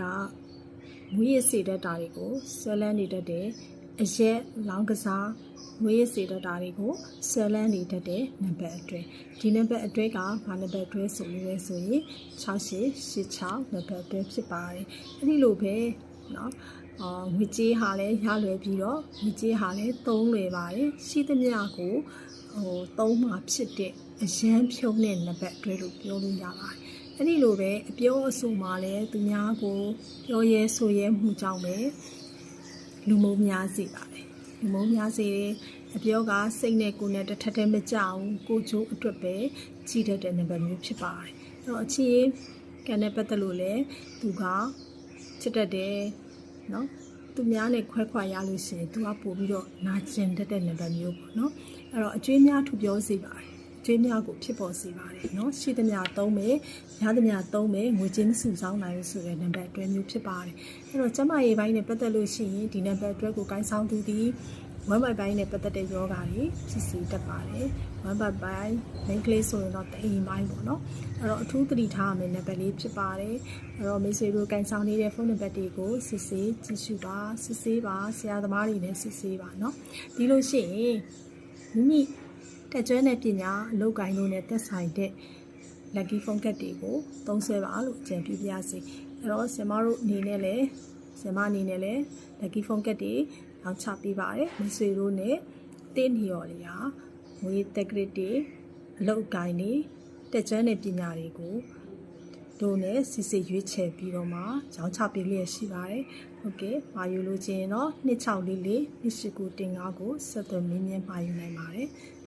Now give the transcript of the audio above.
ကမွေးရစေတတ်တာတွေကိုဆွဲလန်းနေတတ်တယ်အရက်လောင်းကစားမွေးရစေတတ်တာတွေကိုဆွဲလန်းနေတတ်တဲ့နံပါတ်အတွဲဒီနံပါတ်အတွဲကဘာနံပါတ်အတွဲဆိုလို့လဲဆိုရင်6886နံပါတ်အတွဲဖြစ်ပါတယ်အဲ့ဒီလိုပဲเนาะအာငွေကြေးဟာလည်းရလွယ်ပြီးတော့ငွေကြေးဟာလည်းသုံးလွယ်ပါတယ်ရှိသမျှကိုဟိုသုံးမှာဖြစ်တဲ့အရန်ဖြုံးတဲ့နံပါတ်အတွဲလို့ပြောလို့ရပါတယ် အဲ့ဒီလိုပဲအပြောအဆိုမှာလည်းသူများကိုပြောရဲဆိုရဲမှုကြောင့်ပဲလူမုံများစေပါတယ်လူမုံများစေတယ်အပြောကစိတ်နဲ့ကိုယ်နဲ့တစ်ထက်တည်းမကြဘူးကိုချိုးအတွက်ပဲကြီးတတ်တဲ့နံပါတ်မျိုးဖြစ်ပါတယ်အဲ့တော့အချင်းကန်တဲ့ပတ်သက်လို့လည်းသူကချစ်တတ်တယ်နော်သူများနဲ့ခွဲခွာရလို့ရှိရင်သူကပို့ပြီးတော့နာကျင်တတ်တဲ့နံပါတ်မျိုးပေါ့နော်အဲ့တော့အကျွေးများထူပြောစေပါတယ်အ ကျွေးများကိုဖြစ်ပေါ်စေပါတယ်နော်ရှိသမျှသုံးမယ်ရသမျှသုံးမယ်ငွေချင်းမစုဆောင်းနိုင်ဘူးဆိုတဲ့နံပါတ်အတွဲမျိုးဖြစ်ပါတယ်အဲ့တော့ကျမရေးပိုင်းနဲ့ပတ်သက်လို့ရှိရင်ဒီနံပါတ်အတွဲကိုကိုင်းဆောင်သူသည်ဝမ်ဘိုင်ပိုင်းနဲ့ပတ်သက်တဲ့ယောဂါတွေဖြစ်စေတတ်ပါတယ်ဝမ်ဘိုင်ပိုင်း main ကလေးဆိုရင်တော့တအိမ်ပိုင်းပေါ့နော်အဲ့တော့အထူးသတိထားရမယ့်နံပါတ်လေးဖြစ်ပါတယ်အဲ့တော့မိတ်ဆွေတို့ကိုင်းဆောင်နေတဲ့ဖုန်းနံပါတ်တွေကိုစစ်ဆေးကြည့်ရှုပါစစ်ဆေးပါဆရာသမားတွေနဲ့စစ်ဆေးပါเนาะဒီလိုရှိရင်မိမိ တက်ကျွဲတဲ့ပညာအလုပ်ကိုင်းလို့နဲ့သက်ဆိုင်တဲ့ lucky phone card တွေကိုသုံးဆွဲပါလို့အကြံပြုပြရစီအဲ့တော့ဆင်မတို့အနေနဲ့လည်းဆင်မအနေနဲ့လည်း lucky phone card တွေလောင်းချပေးပါတယ်မိတ်ဆွေတို့နဲ့တင်းနေရော်လေးဟာငွေတက်ကရစ်တွေအလုပ်ကိုင်းတွေတက်ကျွမ်းတဲ့ပညာတွေကိုတို့နဲ့စစ်စစ်ရွေးချယ်ပြီးတော့မှရောင်းချပေးလျက်ရှိပါတယ်ဟုတ်ကဲ့မာယူလို့ချင်းတော့2644 29တင်9ကိုဆက်သွယ်မင်းမြင်မှာယူနိုင်ပါတယ်